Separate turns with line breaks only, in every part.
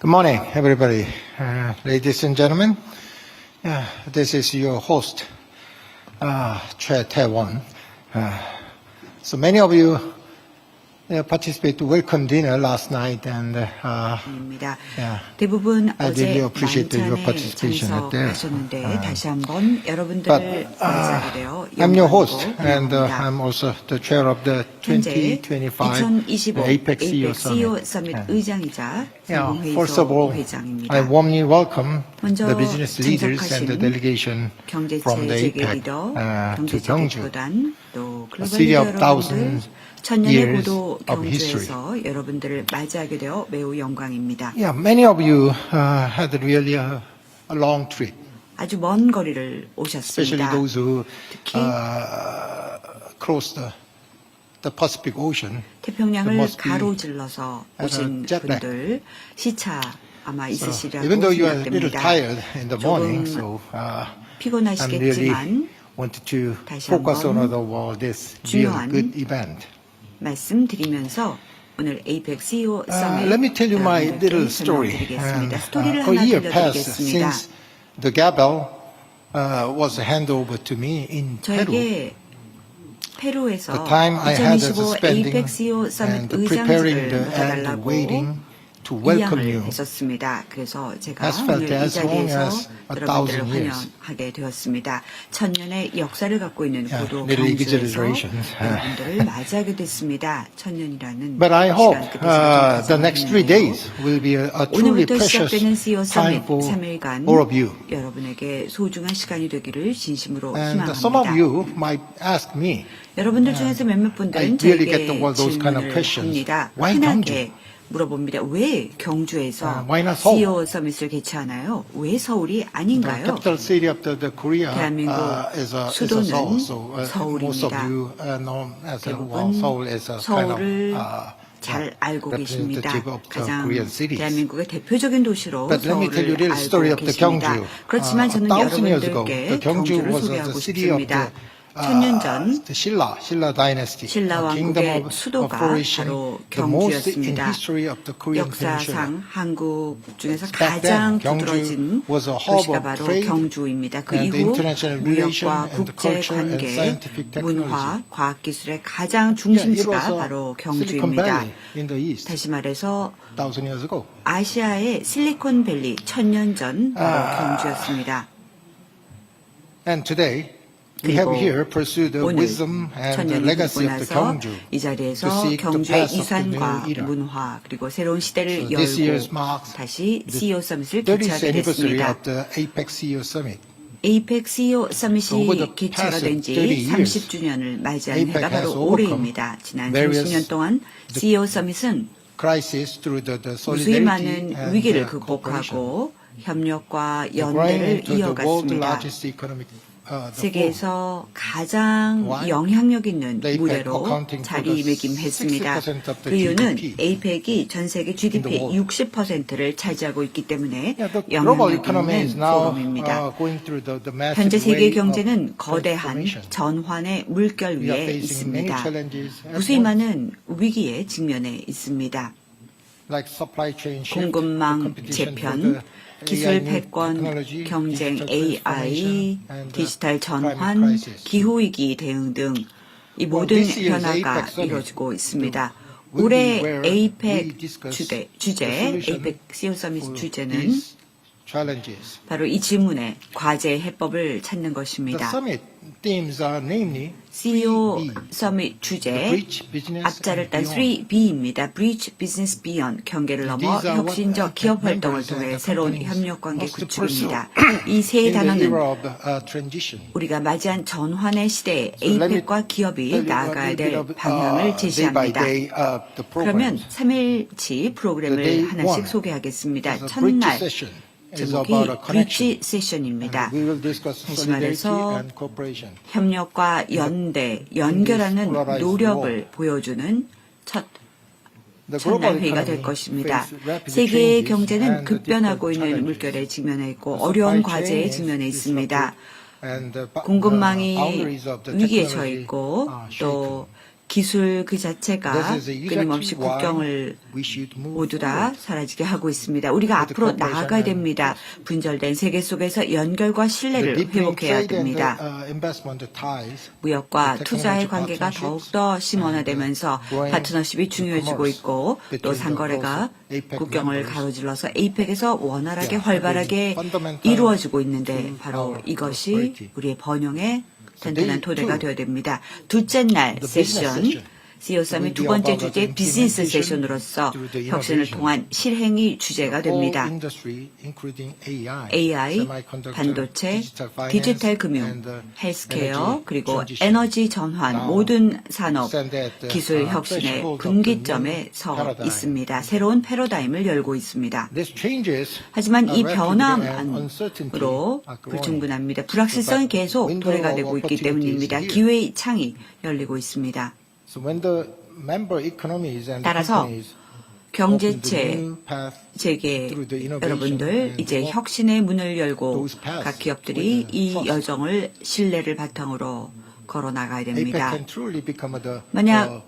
Good morning, everybody. Uh, ladies and gentlemen, uh, this is your host, uh, Choi Tae-won. Uh, so many of you uh, participated to welcome dinner last night and uh,
입니다.
yeah,
대부분
I
어제
really appreciate your
만찬에
participation at there.
참석하셨는데
Uh,
다시 한번
But
여러분들을
uh,
맞이하게 되어
I'm your
영광이고
host, and uh,
영광입니다.
I'm also the chair of the
현재
2025
2025
APEC CEO
APEC CEO
Summit.
서밋
Yeah.
의장이자
Yeah, first of
상공회의소
all,
회장입니다.
I warmly welcome
먼저
the business leaders and the
참석하신
delegation
경제체
from the
재계
APEC
리더,
uh, to
경제체
Gyeongju.
대표단, 또 글로벌
city
리더
of
여러분들,
thousands
천년의
years
고도. 경주에서 여러분들을 맞이하게 되어 매우 영광입니다.
Yeah, many of you uh, had really a, a long trip,
아주 먼 거리를
especially
오셨습니다.
those who
특히
uh, crossed the, the Pacific Ocean.
태평양을 가로질러서 오신. 분들 시차 아마
So
있으시리라고
little
생각됩니다. 조금
so uh,
피곤하시겠지만
really wanted to
다시
focus on
한번
all this real
중요한
good event.
말씀드리면서 오늘 APEC CEO
Uh,
서밋
let me tell you my
여러분들께
little story.
설명드리겠습니다.
And,
스토리를
uh,
하나
a year passed
들려드리겠습니다.
since the gavel uh, was handed over to me in Peru.
저에게 페루에서
The time I had as
2025
spending
APEC CEO 서밋
and preparing
의장직을
the and
받아달라고
waiting to welcome you
했었습니다. 그래서 제가
felt
오늘 이
as long
자리에서
as a
여러분들을
thousand years.
환영하게 되었습니다. 천년의 역사를 갖고 있는
Yeah,
고도 경주에서. 여러분들을 맞이하게 됐습니다. 천년이라는
But I hope
시간 끝에서
uh,
좀
the next three days will be a, a truly
오늘부터
precious
시작되는 CEO
time
서밋
for
3일간
all of you.
여러분에게 소중한 시간이 되기를 진심으로
And some of
희망합니다.
you might ask me,
여러분들 중에서 몇몇 분들은
I really get
저에게
all those kind of
질문을
questions.
합니다.
Why
흔하게 물어봅니다. 왜 경주에서
Uh?
CEO 서밋을 개최하나요? 왜 서울이 아닌가요?
capital city of the, the Korea
대한민국
uh,
수도는
uh,
서울입니다.
uh,
대부분 서울을
uh,
잘 알고 계십니다. 가장. 대한민국의 대표적인 도시로 서울을 알고 계십니다. 그렇지만
Uh,
저는 여러분들께 경주를 소개하고 싶습니다. 천년
uh,
전
dynasty,
신라
a kingdom
왕국의 수도가 바로 경주였습니다. 역사상 한국 중에서 가장 두드러진 도시가 바로 경주입니다. 그 이후 무역과 국제 관계. 문화, 과학기술의 가장 중심지가
uh,
바로 경주입니다. 다시 말해서. 아시아의 실리콘밸리 천년 전 바로
아.
경주였습니다.
And today, we have here pursued the wisdom and the legacy of the Gyeongju.
이 자리에서
to seek the
경주의
path of the
이산과
new era.
문화 그리고 새로운 시대를
So this year
열고
marks
다시
the
CEO 서밋을
30th
개최하게
anniversary
됐습니다.
of the APEC CEO Summit.
APEC CEO
over
서밋이
the
개최가
past 된지30 years,
30주년을 맞이한
APEC
해가 바로
has overcome
올해입니다. 지난
various
30년 동안 CEO 서밋은
Crisis through the, the
무수히
solidarity
많은
and
위기를
the cooperation.
극복하고 협력과 연대를 이어갔습니다.
uh.
세계에서 가장? 영향력 있는 무대로 자리매김했습니다.
60% of the
그 이유는 APEC이 전 세계 GDP
in the world.
60%를 차지하고 있기 때문에 영향력 있는 포럼입니다.
uh,
현재 세계 경제는 거대한. 전환의 물결 위에 있습니다. 무수히. 많은 위기에 직면해 있습니다. 공급망 재편, 기술 패권, 경쟁 AI,
uh,
디지털 전환. 기후위기 대응 등 이 모든 변화가 이루어지고 있습니다. 올해 APEC 주제, 주제 APEC CEO 서밋 주제는. 바로 이 질문에 과제 해법을 찾는 것입니다. CEO
3B,
서밋 주제 앞자를 딴
beyond.
3B입니다. Bridge Business Beyond 경계를 넘어 혁신적 기업 활동을 통해 새로운 협력 관계 구축입니다. 이 세 단어는
uh.
우리가 맞이한 전환의 시대에 APEC과 기업이 나아가야 될 방향을
uh,
제시합니다.
uh,
그러면
programs.
3일치
The
프로그램을 하나씩 소개하겠습니다. 첫날 제목이. 브릿지 세션입니다. 다시 말해서. 협력과 연대, 연결하는 노력을. 보여주는 첫 첫날 회의가 될 것입니다. 세계의 경제는 급변하고 있는. 물결에 직면해 있고 어려운 과제에 직면해 있습니다. 공급망이 위기에 처해 있고. 또 기술 그 자체가 끊임없이 국경을 모두 다. 사라지게 하고 있습니다. 우리가 앞으로 나아가야 됩니다. 분절된 세계 속에서 연결과 신뢰를 회복해야 됩니다.
uh,
무역과 투자의 관계가 더욱더 심원화되면서
uh,
파트너십이 중요해지고 있고 또 상거래가 국경을. 가로질러서 APEC에서 원활하게 활발하게 이루어지고 있는데 바로 이것이. 우리의 번영의
Day
토대가 되어야 됩니다. 둘째 날 세션 CEO
will
두 번째 주제 비즈니스 세션으로서 혁신을. 통한 실행이 주제가 됩니다.
AI,
반도체, 디지털 금융,
uh,
헬스케어, 그리고. 에너지 전환, 모든 산업, 기술
uh,
혁신의 분기점에 서. 있습니다. 새로운 패러다임을 열고 있습니다. 하지만 이 변화만으로. 불충분합니다. 불확실성이 계속 도래가 되고 있기 때문입니다. 기회의 창이 열리고 있습니다. 따라서 경제체
innovation
여러분들 이제 혁신의 문을 열고 각 기업들이 이. 여정을 신뢰를 바탕으로 걸어 나가야 됩니다. 만약
uh,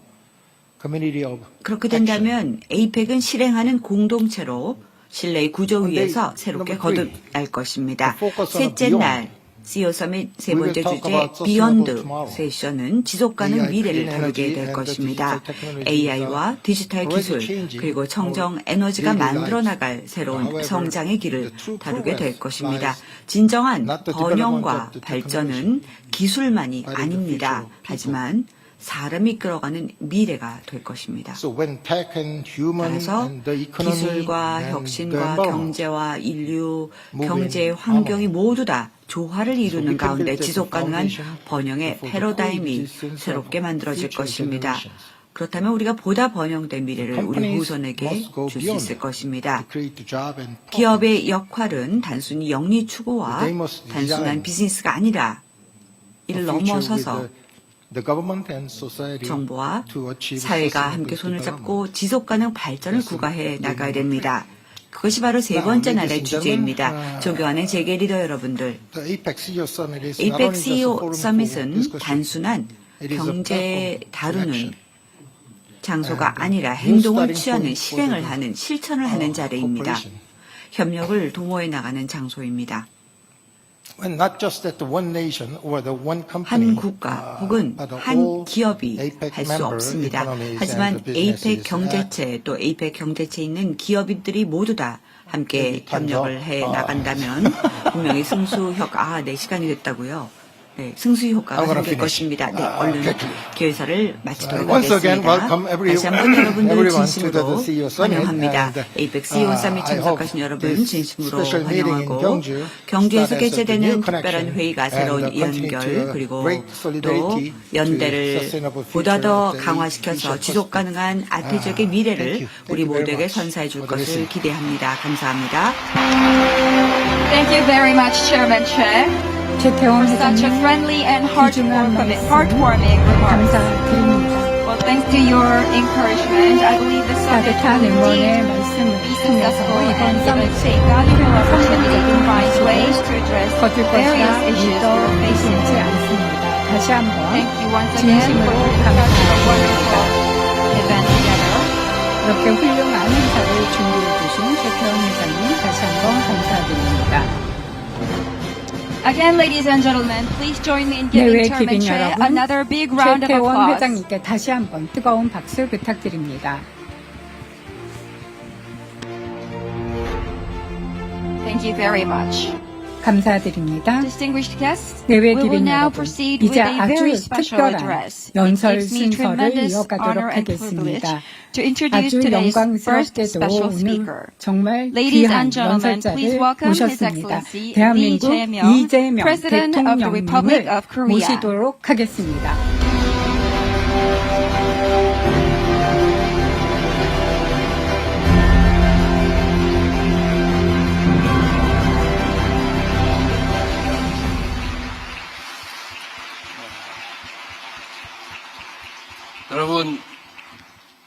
그렇게. 된다면 APEC은 실행하는 공동체로 신뢰의 구조 위에서 새롭게 거듭날 것입니다. 셋째. 날 CEO 서밋 세 번째 주제 비욘드. 세션은 지속 가능 미래를 다루게 될 것입니다. AI와 디지털 기술 그리고 청정 에너지가 만들어. 나갈 새로운 성장의 길을 다루게 될 것입니다. 진정한 번영과 발전은 기술만이 아닙니다. 하지만 사람이 끌어가는 미래가 될 것입니다. 따라서 기술과 혁신과 경제와 인류, 경제. 환경이 모두 다 조화를 이루는 가운데 지속 가능한 번영의 패러다임이 새롭게 만들어질 것입니다. 그렇다면 우리가 보다 번영된 미래를 우리 후손에게 줄 수 있을 것입니다. 기업의 역할은 단순히 영리 추구와 단순한 비즈니스가 아니라 이를 넘어서서 정부와 사회가 함께 손을. 잡고 지속 가능 발전을 구가해 나가야 됩니다. 그것이 바로 세 번째 날의 주제입니다. 존경하는 재계 리더 여러분들,
APEC CEO
서밋은. 단순한 경제 다루는. 장소가 아니라 행동을 취하는 실행을 하는 실천을 하는
uh,
자리입니다. 협력을 도모해 나가는 장소입니다. 한 국가
uh,
혹은 한 기업이 할 수 없습니다. 하지만 APEC 경제체 또 APEC 경제체에 있는 기업인들이 모두 다 함께. 협력을 해
아.
나간다면 분명히 승수 효과 아, 네 시간이 됐다고요. 네, 승수 효과가 생길
finish.
것입니다. 네,
아,
얼른. 기회사를 마치도록
Once again,
하겠습니다.
welcome every-
다시 한번 여러분들
everyone to
진심으로
the CEO Summit
환영합니다.
and,
APEC CEO
uh,
서밋
I
참석하신
hope
여러분
this
진심으로
special meeting in
환영하고
경주
경주에서
start as a
개최되는 특별한
connection
회의가
and
새로운
continue
연결 그리고 또
solidarity to
연대를
sustainable
보다 더
of the
강화시켜서 지속 가능한 아태적의
Ah,
미래를
thank you. Thank
우리
you very
모두에게
much
선사해 줄
for the
것을. 기대합니다. 감사합니다.
Thank you very much, Chairman Che, such a
회장님
friendly and
귀중한
heartwarming,
말씀
heartwarming remarks.
감사드립니다.
Well, thanks to your encouragement, I believe the summit
따뜻한
will
응원의
indeed
말씀을
be
통해서
successful
이번
and give us
서밋이
a valuable opportunity to
성공적인
find ways
방식으로
to address
거둘
various
것이라
issues
믿어
we're facing.
의심치 않습니다. 다시 한번
Thank you once again
진심으로
for such a
감사드립니다.
wonderful event together.
이렇게 훌륭한 행사를 준비해 주신 최태원
Again, ladies and gentlemen, please join me in
내외
giving Chairman
기빈
Che
여러분,
another big round of
최태원
applause.
회장님께 다시 한번 뜨거운 박수 부탁드립니다.
Thank you very much.
감사드립니다. 기빈
now
여러분, 이제 아주 특별한 연설 순서를 이어가도록 하겠습니다. 아주 영광스럽게도 오늘. 정말 귀한 연설자를 모셨습니다. 대한민국 이재명 대통령님을. 모시도록 하겠습니다.
여러분,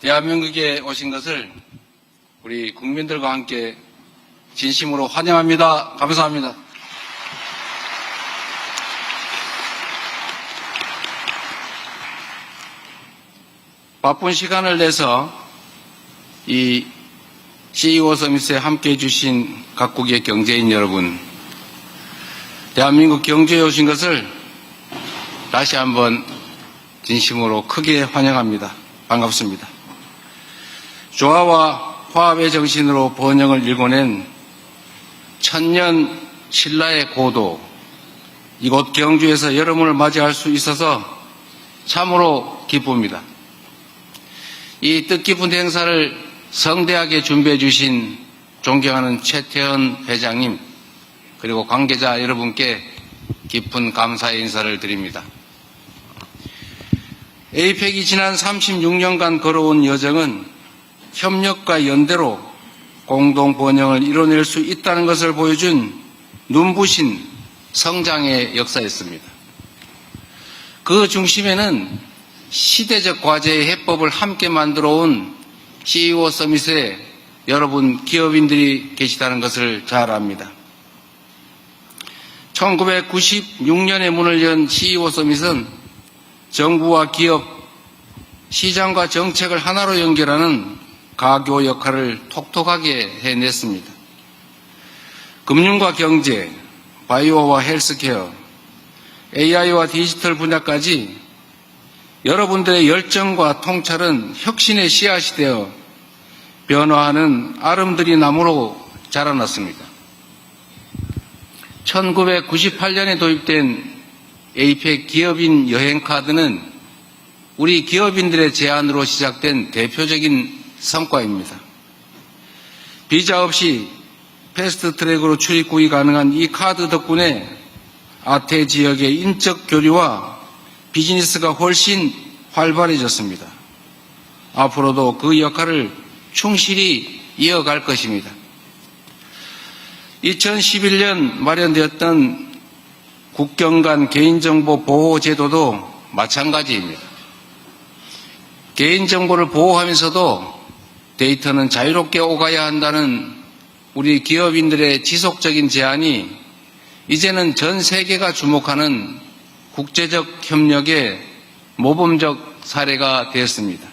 대한민국에 오신 것을 우리 국민들과 함께 진심으로 환영합니다. 감사합니다. 바쁜 시간을 내서 이 CEO 서밋에 함께 해주신 각국의 경제인 여러분, 대한민국 경제에 오신 것을 다시 한번 진심으로 크게 환영합니다. 반갑습니다. 조화와 화합의 정신으로 번영을 일궈낸 천년 신라의 고도, 이곳 경주에서 여러분을 맞이할 수 있어서 참으로 기쁩니다. 이 뜻깊은 행사를 성대하게 준비해 주신 존경하는 최태원 회장님 그리고 관계자 여러분께 깊은 감사의 인사를 드립니다. 에이펙이 지난 36년간 걸어온 여정은 협력과 연대로 공동 번영을 이뤄낼 수 있다는 것을 보여준 눈부신 성장의 역사였습니다. 그 중심에는 시대적 과제의 해법을 함께 만들어 온 CEO 서밋에 여러분 기업인들이 계시다는 것을 잘 압니다. 1996년에 문을 연 CEO 서밋은 정부와 기업, 시장과 정책을 하나로 연결하는 가교 역할을 톡톡하게 해냈습니다. 금융과 경제, 바이오와 헬스케어, AI와 디지털 분야까지 여러분들의 열정과 통찰은 혁신의 씨앗이 되어 변화하는 아름드리 나무로 자라났습니다. 1998년에 도입된 에이펙 기업인 여행카드는 우리 기업인들의 제안으로 시작된 대표적인 성과입니다. 비자 없이 패스트 트랙으로 출입국이 가능한 이 카드 덕분에 아태 지역의 인적 교류와 비즈니스가 훨씬 활발해졌습니다. 앞으로도 그 역할을 충실히 이어갈 것입니다. 2011년 마련되었던 국경 간 개인정보 보호 제도도 마찬가지입니다. 개인정보를 보호하면서도 데이터는 자유롭게 오가야 한다는 우리 기업인들의 지속적인 제안이 이제는 전 세계가 주목하는 국제적 협력의 모범적 사례가 되었습니다.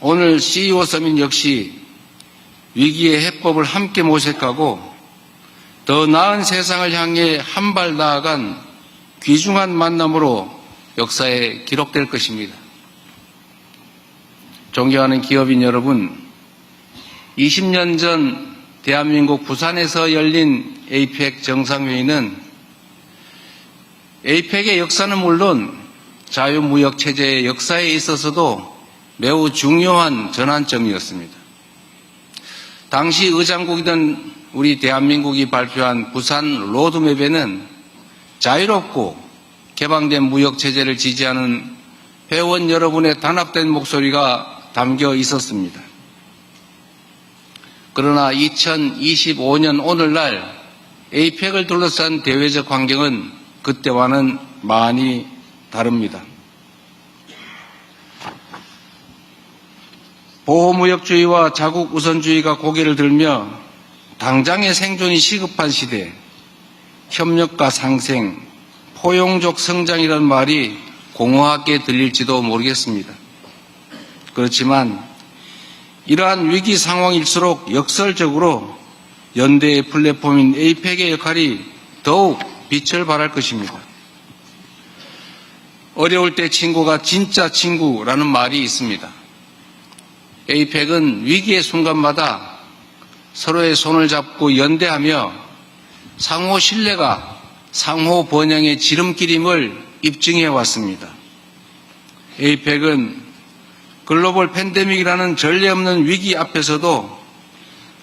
오늘 CEO 서민 역시 위기의 해법을 함께 모색하고 더 나은 세상을 향해 한 발 나아간 귀중한 만남으로 역사에 기록될 것입니다. 존경하는 기업인 여러분, 20년 전 대한민국 부산에서 열린 에이펙 정상회의는 에이펙의 역사는 물론 자유무역 체제의 역사에 있어서도 매우 중요한 전환점이었습니다. 당시 의장국이던 우리 대한민국이 발표한 부산 로드맵에는 자유롭고 개방된 무역 체제를 지지하는 회원 여러분의 단합된 목소리가 담겨 있었습니다. 그러나 2025년 오늘날 에이펙을 둘러싼 대외적 환경은 그때와는 많이 다릅니다. 보호무역주의와 자국 우선주의가 고개를 들며 당장의 생존이 시급한 시대, 협력과 상생, 포용적 성장이라는 말이 공허하게 들릴지도 모르겠습니다. 그렇지만 이러한 위기 상황일수록 역설적으로 연대의 플랫폼인 에이펙의 역할이 더욱 빛을 발할 것입니다. 어려울 때 친구가 진짜 친구라는 말이 있습니다. 에이펙은 위기의 순간마다 서로의 손을 잡고 연대하며 상호 신뢰가 상호 번영의 지름길임을 입증해 왔습니다. 에이펙은 글로벌 팬데믹이라는 전례 없는 위기 앞에서도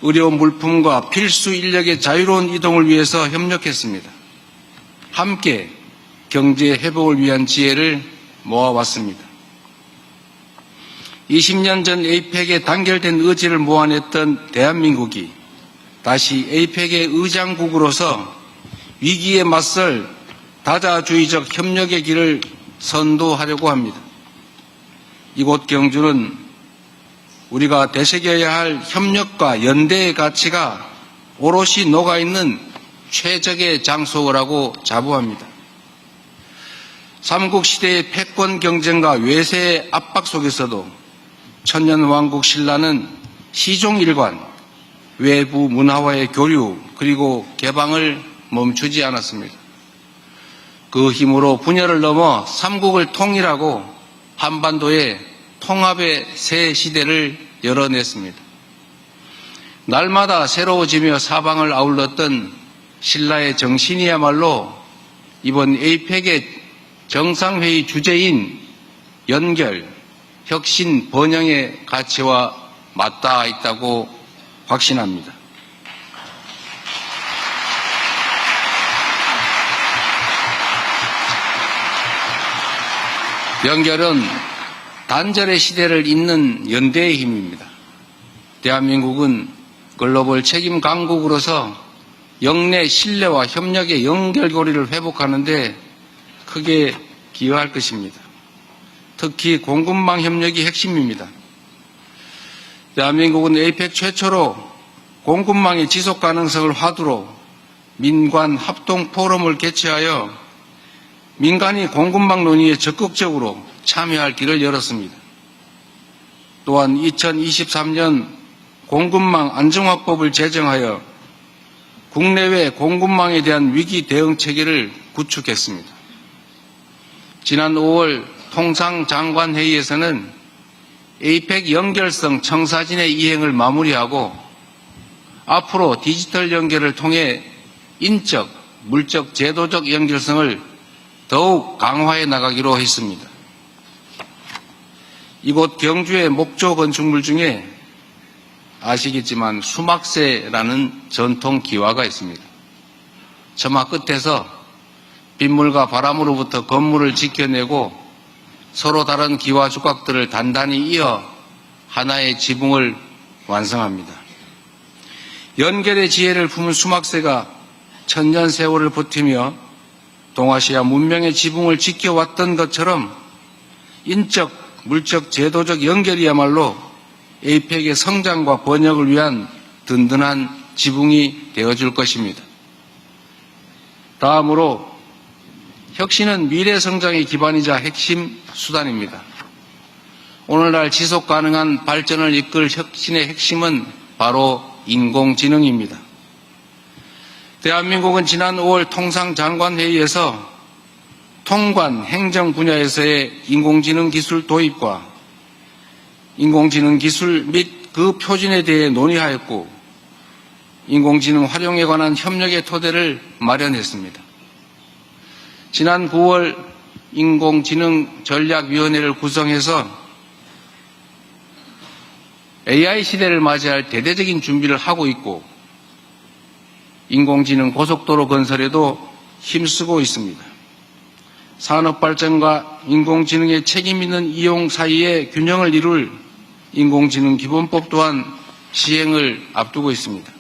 의료 물품과 필수 인력의 자유로운 이동을 위해서 협력했습니다. 함께 경제 회복을 위한 지혜를 모아왔습니다. 20년 전 에이펙에 단결된 의지를 모아냈던 대한민국이 다시 에이펙의 의장국으로서 위기에 맞설 다자주의적 협력의 길을 선도하려고 합니다. 이곳 경주는 우리가 되새겨야 할 협력과 연대의 가치가 오롯이 녹아있는 최적의 장소라고 자부합니다. 삼국시대의 패권 경쟁과 외세의 압박 속에서도 천년왕국 신라는 시종일관, 외부 문화와의 교류, 그리고 개방을 멈추지 않았습니다. 그 힘으로 분열을 넘어 삼국을 통일하고 한반도의 통합의 새 시대를 열어냈습니다. 날마다 새로워지며 사방을 아울렀던 신라의 정신이야말로 이번 에이펙의 정상회의 주제인 연결, 혁신, 번영의 가치와 맞닿아 있다고 확신합니다. 연결은 단절의 시대를 잇는 연대의 힘입니다. 대한민국은 글로벌 책임 강국으로서 영내 신뢰와 협력의 연결고리를 회복하는데 크게 기여할 것입니다. 특히 공급망 협력이 핵심입니다. 대한민국은 에이펙 최초로 공급망의 지속 가능성을 화두로 민관 합동 포럼을 개최하여 민간이 공급망 논의에 적극적으로 참여할 길을 열었습니다. 또한 2023년 공급망 안정화법을 제정하여 국내외 공급망에 대한 위기 대응 체계를 구축했습니다. 지난 5월 통상장관회의에서는 에이펙 연결성 청사진의 이행을 마무리하고 앞으로 디지털 연결을 통해 인적, 물적, 제도적 연결성을 더욱 강화해 나가기로 했습니다. 이곳 경주의 목조 건축물 중에 아시겠지만 수막새라는 전통 기와가 있습니다. 점화 끝에서 빗물과 바람으로부터 건물을 지켜내고 서로 다른 기와 조각들을 단단히 이어 하나의 지붕을 완성합니다. 연결의 지혜를 품은 수막새가 천년 세월을 버티며 동아시아 문명의 지붕을 지켜왔던 것처럼 인적, 물적, 제도적 연결이야말로 에이펙의 성장과 번역을 위한 든든한 지붕이 되어줄 것입니다. 다음으로 혁신은 미래 성장의 기반이자 핵심 수단입니다. 오늘날 지속 가능한 발전을 이끌 혁신의 핵심은 바로 인공지능입니다. 대한민국은 지난 5월 통상장관회의에서 통관 행정 분야에서의 인공지능 기술 도입과 인공지능 기술 및 그 표준에 대해 논의하였고 인공지능 활용에 관한 협력의 토대를 마련했습니다. 지난 9월 인공지능 전략위원회를 구성해서 AI 시대를 맞이할 대대적인 준비를 하고 있고 인공지능 고속도로 건설에도 힘쓰고 있습니다. 산업 발전과 인공지능의 책임 있는 이용 사이의 균형을 이룰 인공지능 기본법 또한 시행을 앞두고 있습니다.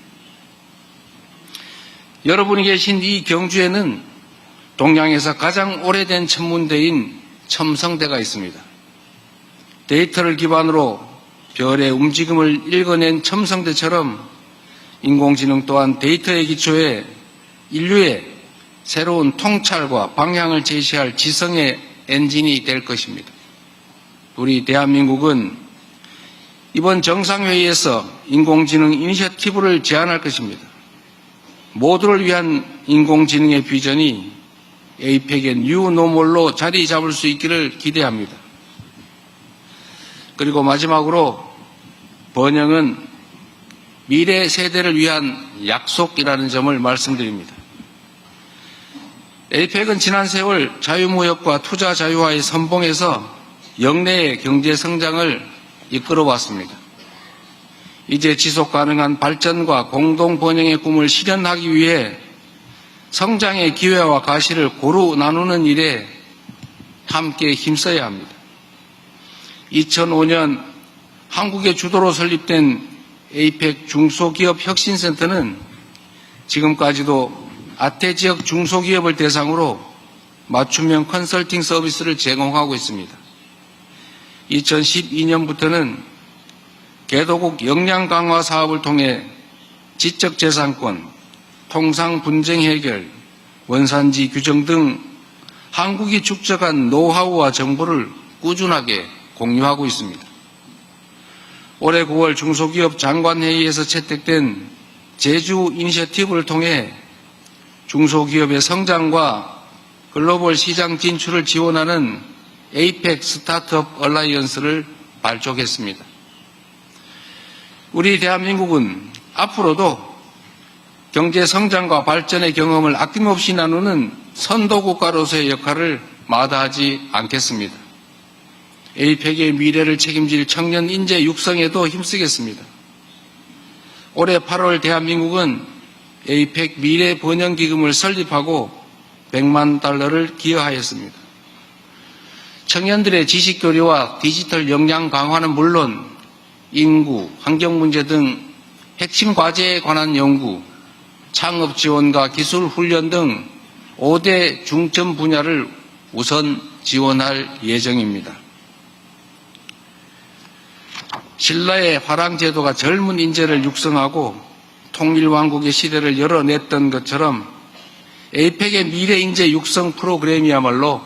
여러분이 계신 이 경주에는 동양에서 가장 오래된 천문대인 첨성대가 있습니다. 데이터를 기반으로 별의 움직임을 읽어낸 첨성대처럼 인공지능 또한 데이터의 기초에 인류의 새로운 통찰과 방향을 제시할 지성의 엔진이 될 것입니다. 우리 대한민국은 이번 정상회의에서 인공지능 이니셔티브를 제안할 것입니다. 모두를 위한 인공지능의 비전이 에이펙의 뉴노멀로 자리 잡을 수 있기를 기대합니다. 그리고 마지막으로 번영은 미래 세대를 위한 약속이라는 점을 말씀드립니다. 에이펙은 지난 세월 자유무역과 투자 자유화의 선봉에서 영내의 경제 성장을 이끌어 왔습니다. 이제 지속 가능한 발전과 공동 번영의 꿈을 실현하기 위해 성장의 기회와 가시를 고루 나누는 일에 함께 힘써야 합니다. 2005년 한국의 주도로 설립된 에이펙 중소기업 혁신센터는 지금까지도 아태 지역 중소기업을 대상으로 맞춤형 컨설팅 서비스를 제공하고 있습니다. 2012년부터는 개도국 역량 강화 사업을 통해 지적재산권, 통상 분쟁 해결, 원산지 규정 등 한국이 축적한 노하우와 정보를 꾸준하게 공유하고 있습니다. 올해 9월 중소기업 장관회의에서 채택된 제주 이니셔티브를 통해 중소기업의 성장과 글로벌 시장 진출을 지원하는 에이펙 스타트업 얼라이언스를 발족했습니다. 우리 대한민국은 앞으로도 경제 성장과 발전의 경험을 아낌없이 나누는 선도국가로서의 역할을 마다하지 않겠습니다. 에이펙의 미래를 책임질 청년 인재 육성에도 힘쓰겠습니다. 올해 8월 대한민국은 에이펙 미래 번영 기금을 설립하고 100만 달러를 기여하였습니다. 청년들의 지식 교류와 디지털 역량 강화는 물론 인구, 환경 문제 등 핵심 과제에 관한 연구, 창업 지원과 기술 훈련 등 5대 중점 분야를 우선 지원할 예정입니다. 신라의 화랑 제도가 젊은 인재를 육성하고 통일왕국의 시대를 열어냈던 것처럼 에이펙의 미래 인재 육성 프로그램이야말로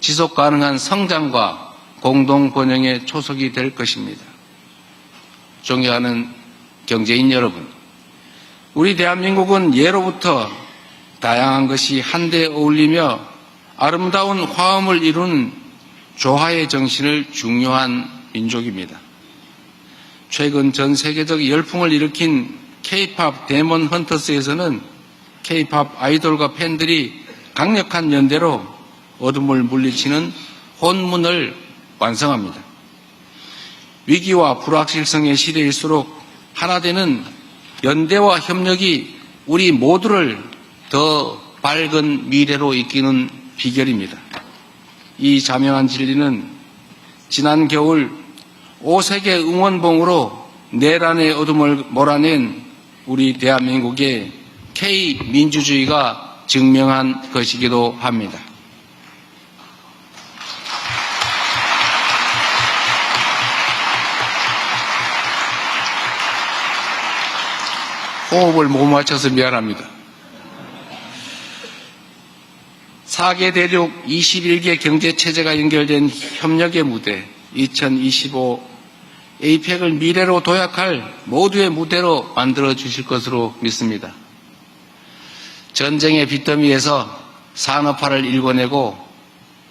지속 가능한 성장과 공동 번영의 초석이 될 것입니다. 존경하는 경제인 여러분, 우리 대한민국은 예로부터 다양한 것이 한데 어울리며 아름다운 화음을 이루는 조화의 정신을 중요한 민족입니다. 최근 전 세계적 열풍을 일으킨 K-팝 데몬 헌터스에서는 K-팝 아이돌과 팬들이 강력한 연대로 어둠을 물리치는 혼문을 완성합니다. 위기와 불확실성의 시대일수록 하나 되는 연대와 협력이 우리 모두를 더 밝은 미래로 이끄는 비결입니다. 이 자명한 진리는 지난 겨울 5세계 응원봉으로 내란의 어둠을 몰아낸 우리 대한민국의 K 민주주의가 증명한 것이기도 합니다. 호흡을 못 맞춰서 미안합니다. 4개 대륙 21개 경제체제가 연결된 협력의 무대 2025 에이펙을 미래로 도약할 모두의 무대로 만들어 주실 것으로 믿습니다. 전쟁의 빚더미에서 산업화를 일궈내고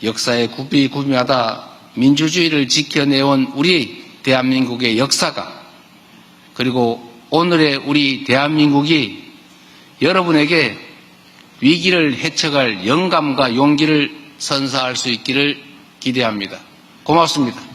역사의 구비구미하다 민주주의를 지켜내온 우리 대한민국의 역사가 그리고 오늘의 우리 대한민국이 여러분에게 위기를 헤쳐갈 영감과 용기를 선사할 수 있기를 기대합니다. 고맙습니다.